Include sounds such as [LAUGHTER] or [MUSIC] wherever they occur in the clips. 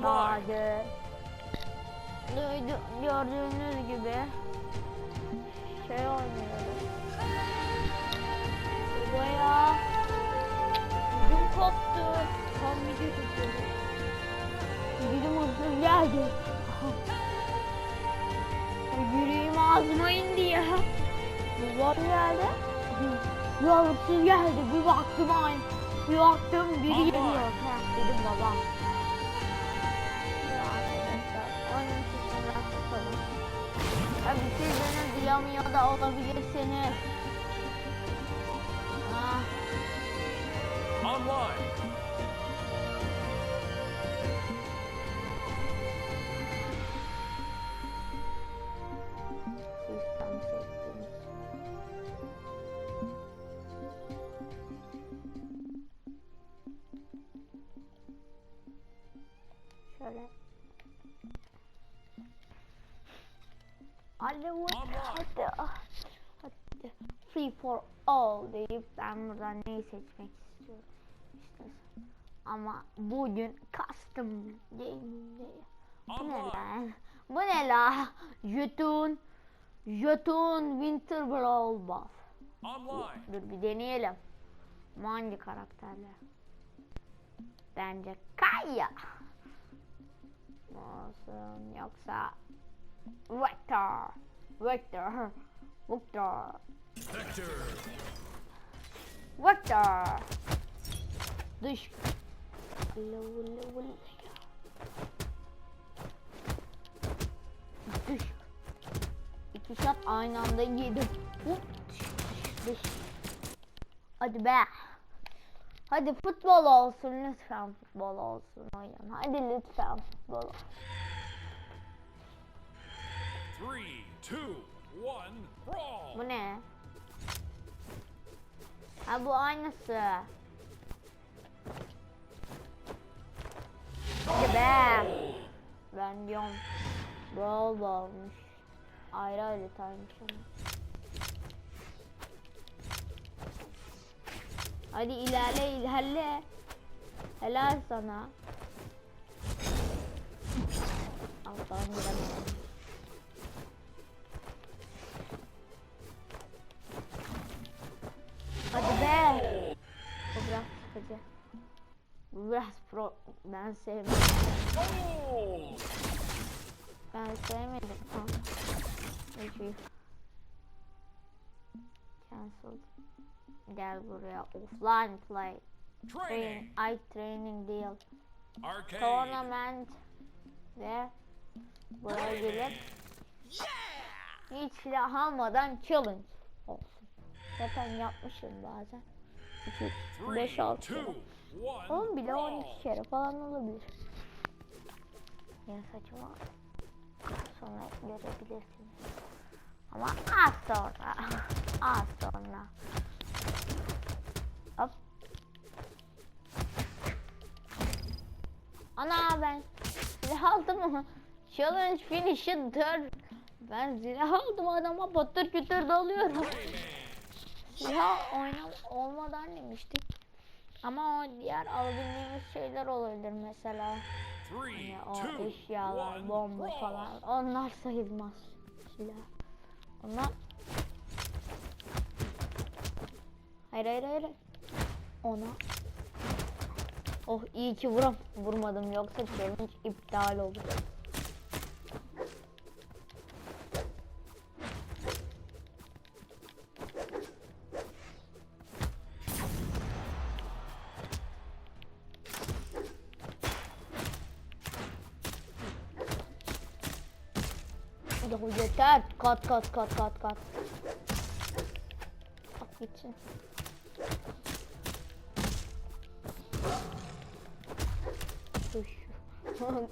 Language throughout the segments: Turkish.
Hadi. Duydu, gördüğünüz gibi şey oynuyoruz. Buraya Ödüm koptu. Tam video çekiyorum. Yüzüm hızlı geldi. [LAUGHS] Yüreğim ağzıma indi ya. Var geldi. Yavruksuz geldi. Bir baktım aynı. Bir baktım biri geliyor. Dedim babam. Siz beni duyamıyor da olabilirsiniz. Ah, Online. Hadi vur. Hadi. ah, Hadi. Free for all deyip ben buradan neyi seçmek istiyorum. İşte. Ama bugün custom game değil. Bu ne lan? Bu ne la? Jotun. Jotun Winter Brawl Buff. Dur bir deneyelim. Hangi karakterler? Bence Kaya. Olsun yoksa Vector. Vector. Vector. Vector. Vector. Dış. Dış. İki shot aynı anda yedim. Dış. Hadi be. Hadi futbol olsun lütfen futbol olsun oyun. Hadi lütfen futbol olsun. Three, two, one, brawl. Bu ne? Ha bu aynısı. Hadi be. Ben diyorum. Brawl olmuş. Ayrı tanmış ama. Hadi ilerle ilerle. Helal sana. Allah'ım giremedim. Ben sevmedim. Ben sevmedim. Tamam. Cancel. Gel buraya. Offline play. Train. I training deal. Arcade. Tournament. Ve buraya gelip hiç silah almadan challenge olsun. Zaten yapmışım bazen. 5-6 10 bile 12 kere falan olabilir. Yani saçma sonra görebilirsiniz. Ama az sonra. [LAUGHS] az sonra. Hop. Ana ben silah aldım mı? Challenge finisher. Ben silah aldım adama patır kütür dalıyorum. Silah oynam olmadan demiştik. Ama o diğer alabildiğimiz şeyler olabilir mesela. Yani o eşyalar, bomba falan. Onlar sayılmaz silah. Onlar... Hayır hayır hayır. Ona... Oh iyi ki vuram vurmadım yoksa challenge iptal oldu. Kat kat kat kat. Bak gitsin.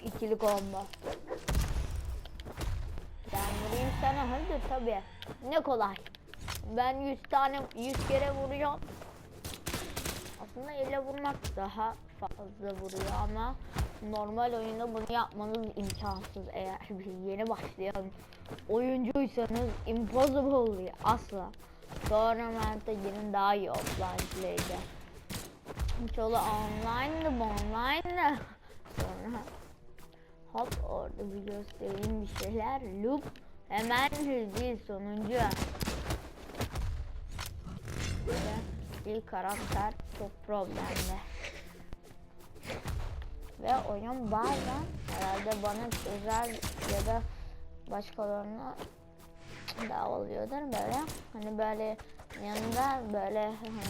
[LAUGHS] İkili combo. Ben vurayım sana hadi tabi. Ne kolay. Ben 100 tane 100 kere vuracağım. Aslında elle vurmak daha fazla vuruyor ama normal oyunda bunu yapmanız imkansız eğer yeni başlayan oyuncuysanız impossible asla. Tournament'e girin daha iyi offline play'de. Çoğu online'dı bu online'dı. Sonra Hop orada bir göstereyim bir şeyler. Loop hemen değil sonuncu. Ve ilk karakter çok problemli. Ve oyun bazen herhalde bana özel ya da başkalarına da oluyordur böyle. Hani böyle yanında böyle hani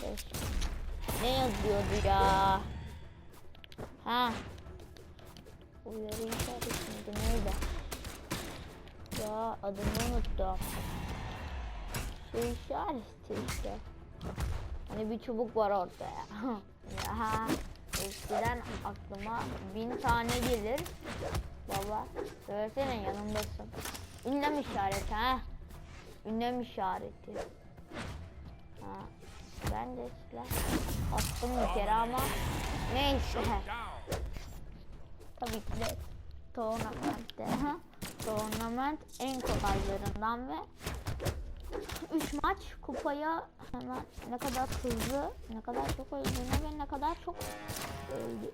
şey, ne yazıyordu ya? Ha. Uyarı işareti miydi neydi? Ya adını unuttum. Şey işareti işte. Hani bir çubuk var ortaya. ya [LAUGHS] eskiden aklıma bin tane gelir. Baba söylesene yanımdasın. Ünlem işareti ha. Ünlem işareti. Ha. Ben de silah attım bir kere ama neyse. Tabii ki de turnamentte. ha. Turnament en kolaylarından ve 3 maç kupaya hemen ne kadar hızlı, ne kadar çok öldüğüne ve ne kadar çok öldü.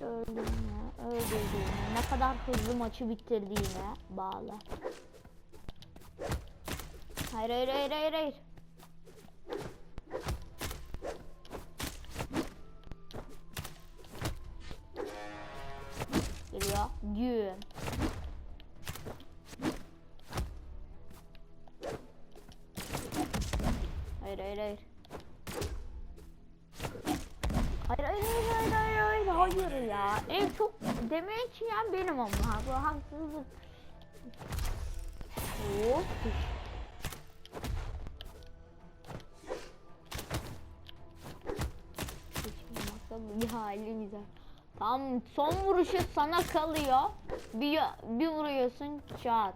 Öldüğüne, öldürdüğüne, ne kadar hızlı maçı bitirdiğine bağlı. Hayır hayır hayır hayır hayır. Geliyor. Hayır hayır hayır. Hayır En çok demek yiyen benim ama bu haksızlık. Hop. Hiç olmazsa bir halimize. Tam son vuruşu sana kalıyor. Bir, bir vuruyorsun çat.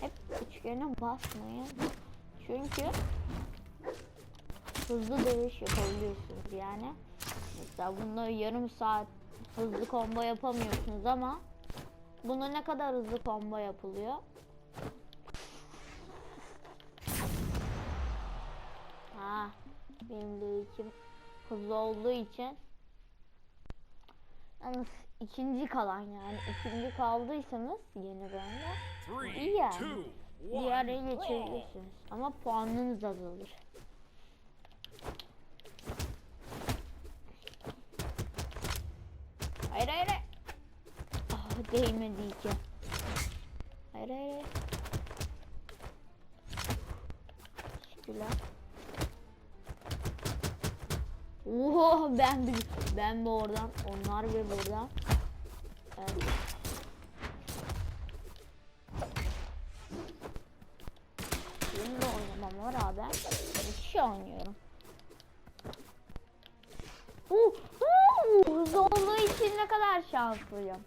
Hep üçgene basmayın. Çünkü hızlı dövüş yapabiliyorsunuz yani. Mesela bunda yarım saat hızlı combo yapamıyorsunuz ama bunda ne kadar hızlı combo yapılıyor? Ha, benim de içim hızlı olduğu için yalnız ikinci kalan yani ikinci kaldıysanız yeni bölümde iyi yani. two, Diğer one, ele brawl. geçebilirsiniz ama puanınız azalır. Hayır hayır hayır. Ah değmedi ki. Hayır hayır. Teşekkürler. Oho ben bir ben bir oradan onlar ve buradan. Evet. Benim de oynamam var abi. Bir şey oynuyorum. Uh, uh, hızlı olduğu için ne kadar şanslıyım.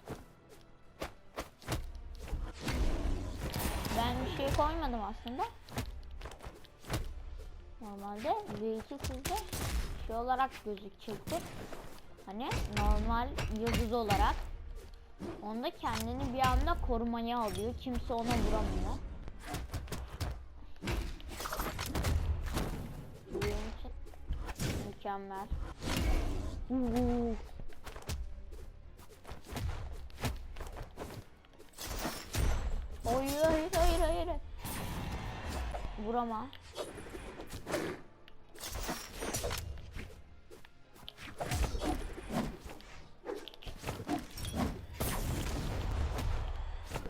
Şey koymadım aslında. Normalde V2 sizde şey olarak gözükecektir. Hani normal yıldız olarak. Onda kendini bir anda korumaya alıyor. Kimse ona vuramıyor. Mükemmel. Uuu. Vurama.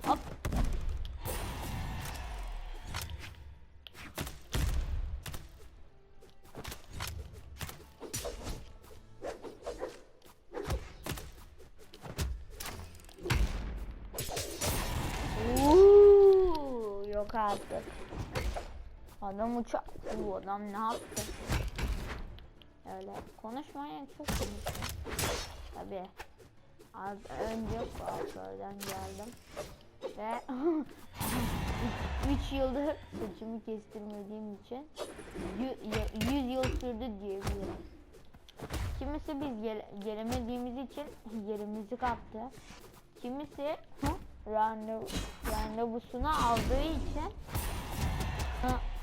Hop. Yok artık. Adam uçak. Bu adam ne yaptı? Öyle konuşmayın çok konuşuyor. Tabi. Az önce kuaförden geldim. Ve [LAUGHS] 3 yıldır saçımı kestirmediğim için 100 yıl sürdü diyebilirim. Kimisi biz gele- gelemediğimiz için [LAUGHS] yerimizi kaptı. Kimisi [LAUGHS] randevu, randevusunu aldığı için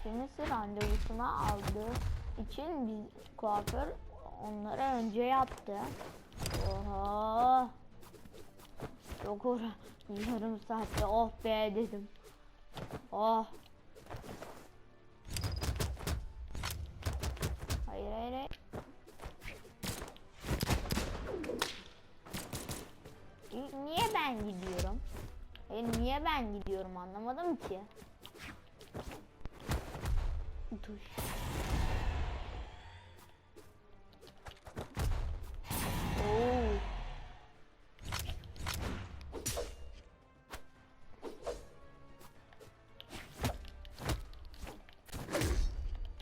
Ha, kimisi randevusunu aldığı için biz kuaför onları önce yaptı. Oha. Çok yarım saatte oh be dedim. Oh. Hayır hayır hayır. Ni- Niye ben gidiyorum? Hayır niye ben gidiyorum anlamadım ki. Dur.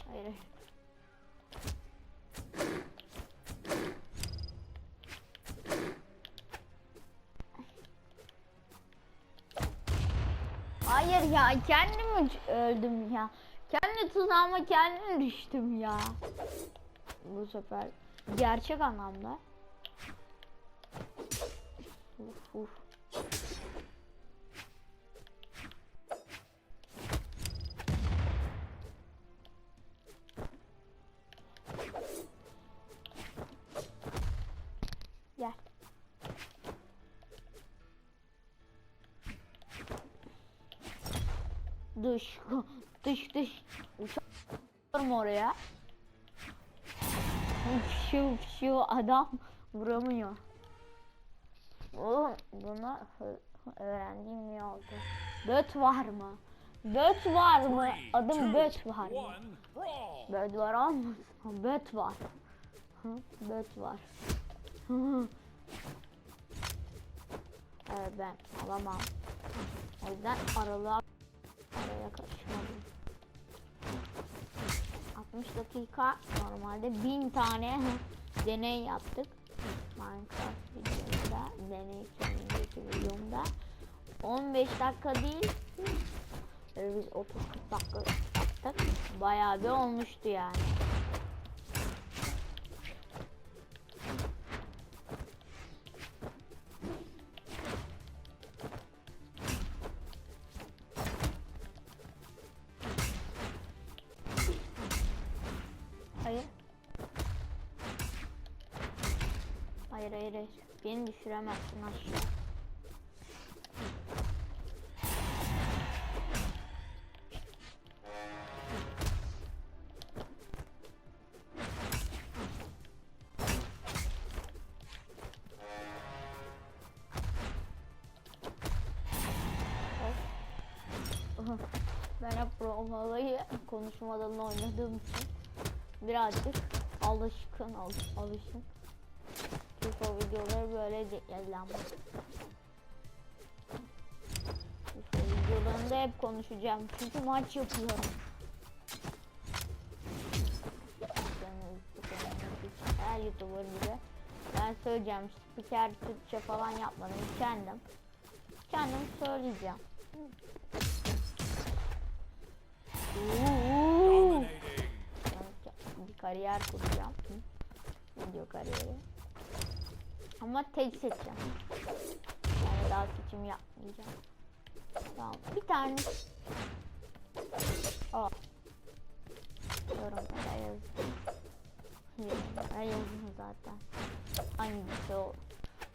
Hayır. Hayır ya kendim öldüm ya. Kendi tuzağıma kendim düştüm ya. Bu sefer gerçek anlamda. Uf, uf. Dış, dış. Uçarım oraya. Şu, şu adam vuramıyor. Oğlum bunu hı- öğrendiğim iyi oldu. Böt var mı? Böt var mı? Adım Böt var mı? [LAUGHS] Böt var olmasın? Böt var. Böt var. Evet ben alamam. O yüzden aralığa araya karışmadım. 60 dakika normalde 1000 tane [LAUGHS] deney yaptık. Minecraft videomda deney sonundaki videomda 15 dakika değil biz 30 dakika yaptık. Bayağı bir olmuştu yani. Beni düşüremezsin aşağı. Ben hep Romalı'yı konuşmadan oynadığım için birazcık alışkın al alışın. FIFA videoları böyle ama. FIFA videolarında hep konuşacağım çünkü maç yapıyorum. Her YouTuber gibi ben söyleyeceğim spiker Türkçe falan yapmadım kendim. Kendim söyleyeceğim. Bir kariyer kuracağım. Video kariyeri. Ama tek seçeceğim. Yani daha seçim yapmayacağım. Tamam. Bir tane. Aa. Yorumlara yazın. Yorumlara yazın zaten. Hangisi o?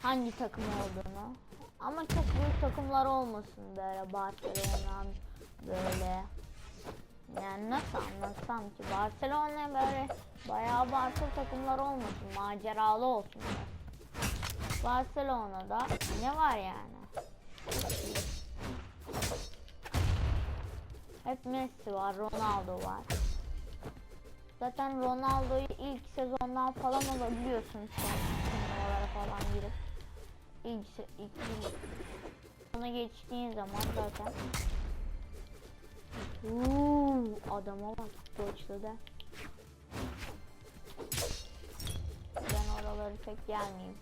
Hangi takım olduğunu. Ama çok büyük takımlar olmasın böyle Barcelona böyle yani nasıl anlatsam ki Barcelona böyle bayağı Barça takımlar olmasın, maceralı olsun. Barcelona'da ne var yani? Hep Messi var, Ronaldo var. Zaten Ronaldo'yu ilk sezondan falan alabiliyorsunuz turnuvalara falan girip. İlk, ilk, ilk ona geçtiğin zaman zaten Uuu adama bak dodge'ladı. Ben oraları pek gelmeyeyim.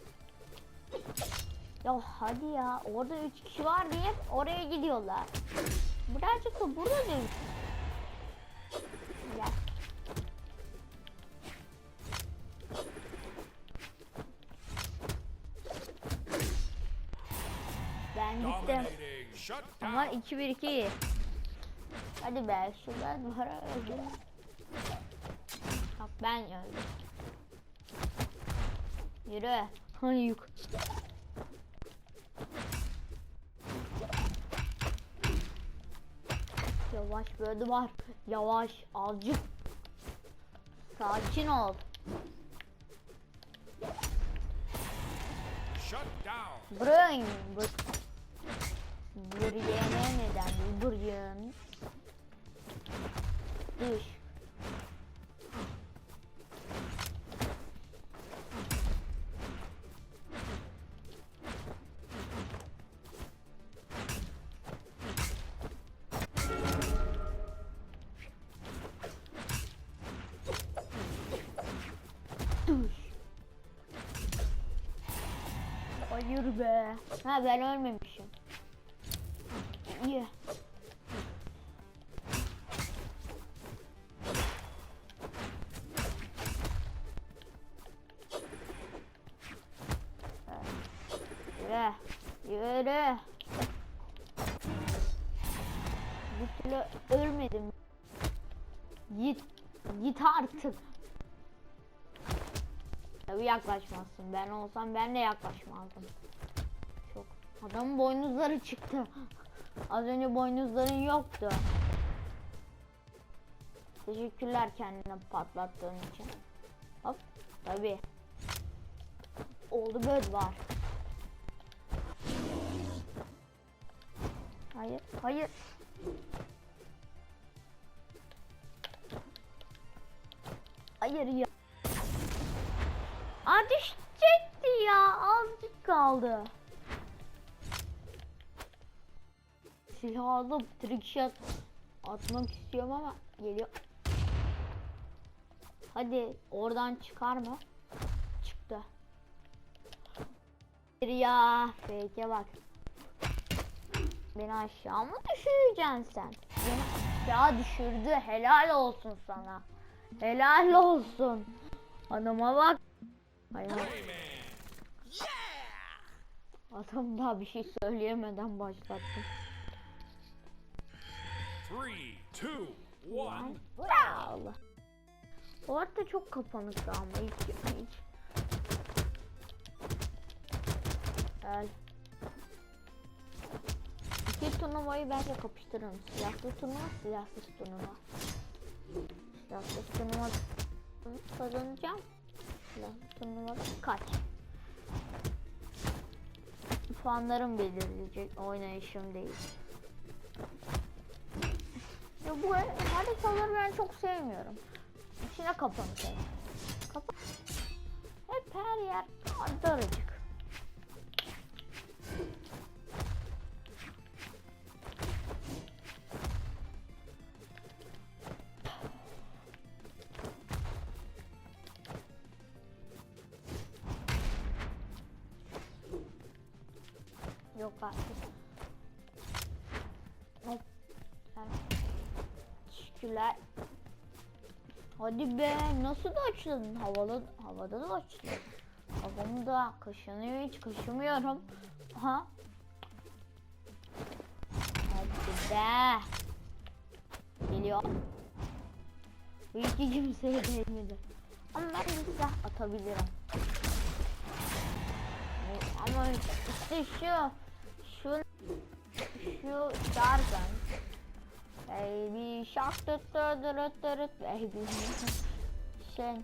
Ya hadi ya orada üç kişi var diye oraya gidiyorlar. Birazcık da burada da üç. Gel. Ben gittim. Ama down. 2-1-2. Hadi be şuradan para öldüm. Bak ben öldüm. Yürü. Hani yük. Yavaş böyle var. Yavaş azıcık. Sakin ol. Shut down. Bırın. Bır. Bırıyene neden? Bırın. Düş. Düş. Hayır be. Ha ben ölmemişim. Yaklaşmazsın. Ben olsam ben de yaklaşmazdım. Çok. Adamın boynuzları çıktı. Az önce boynuzların yoktu. Teşekkürler kendine patlattığın için. Hop. Tabii. Oldu böyle var. Hayır, hayır. Hayır ya. Aa düşecekti ya. Azıcık kaldı. Silah alıp trick shot atmak istiyorum ama geliyor. Hadi oradan çıkar mı? Çıktı. Ya fake'e bak. Beni aşağı mı düşüreceksin sen? Beni aşağı düşürdü. Helal olsun sana. Helal olsun. Adama bak. Hayır. Adam daha bir şey söyleyemeden başlattım. Three, two, one. Allah. Orada çok kapanıktı ama hiç hiç. Gel. İki turnuvayı bence kapıştırırım. Silahlı turnuva, silahsız turnuva. Silahsız turnuva kazanacağım. Silahlı turnuva kaç? Puanlarım belirleyecek, oynayışım değil. Ya bu haritaları ben çok sevmiyorum. İçine kapanık ev. Kapa Hep her yer daracık. Yok artık. Hop. Teşekkürler. Hadi be nasıl da açıldın? Havalı, havada da açıldın. Kafamı da kaşınıyor hiç kaşımıyorum. Aha. Hadi be. Geliyor. Bu iki kimseye değmedi. Ama ben de silah atabilirim. Ama işte şu şu şarkın Baby shark tut tut tut baby. Şey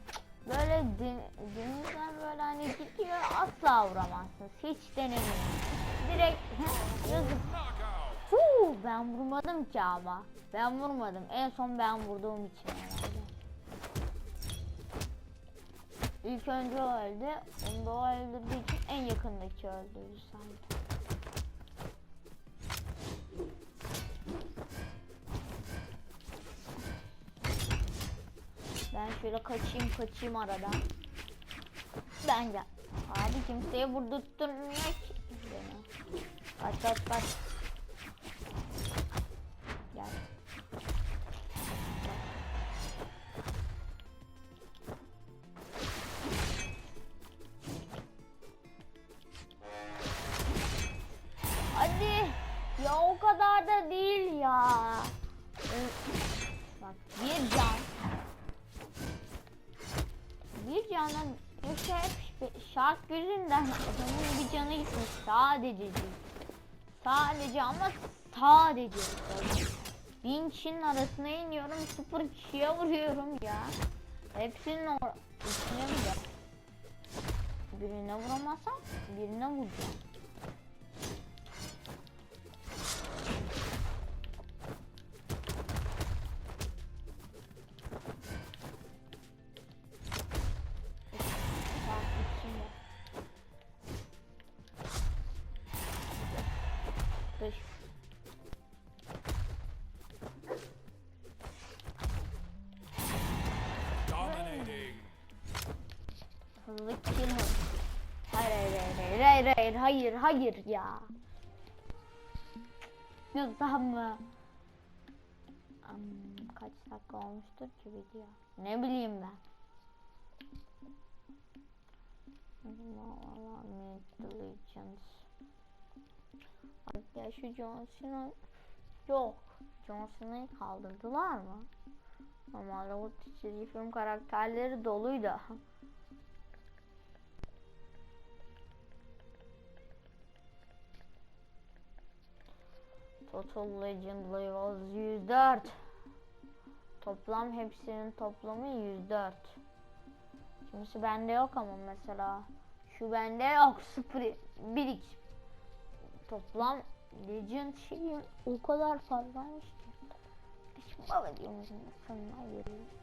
böyle din, denizden böyle hani gidiyor asla vuramazsınız hiç denemeyin direkt yazık. Huu, ben vurmadım ki ama. Ben vurmadım. En son ben vurduğum için. İlk önce o öldü. Onu da o öldürdüğü için en yakındaki öldürdü sanki şöyle kaçayım kaçayım aradan. Ben gel. Abi kimseye vurdurtturmuyor ki. Kaç kaç kaç. Yüzünden adamın bir canı gitmiş. Sadece. Sadece ama sadece. Bin kişinin arasına iniyorum. Sıfır kişiye vuruyorum ya. Hepsinin or üstüne de. Birine vuramazsam birine vuracağım. Hız. Hayır hayır hayır hayır hayır hayır ya. Yok daha mı? Hmm, kaç dakika olmuştur ki video? Ne bileyim ben. Hatta şu John yok. John Cena'yı kaldırdılar mı? Normalde bu çizgi film karakterleri doluydu. Total Legend Levels 104. Toplam hepsinin toplamı 104. Kimisi bende yok ama mesela. Şu bende yok. 0 1 Toplam Legend şeyim o kadar fazlaymış ki. Şimdi baba diyorum geliyor.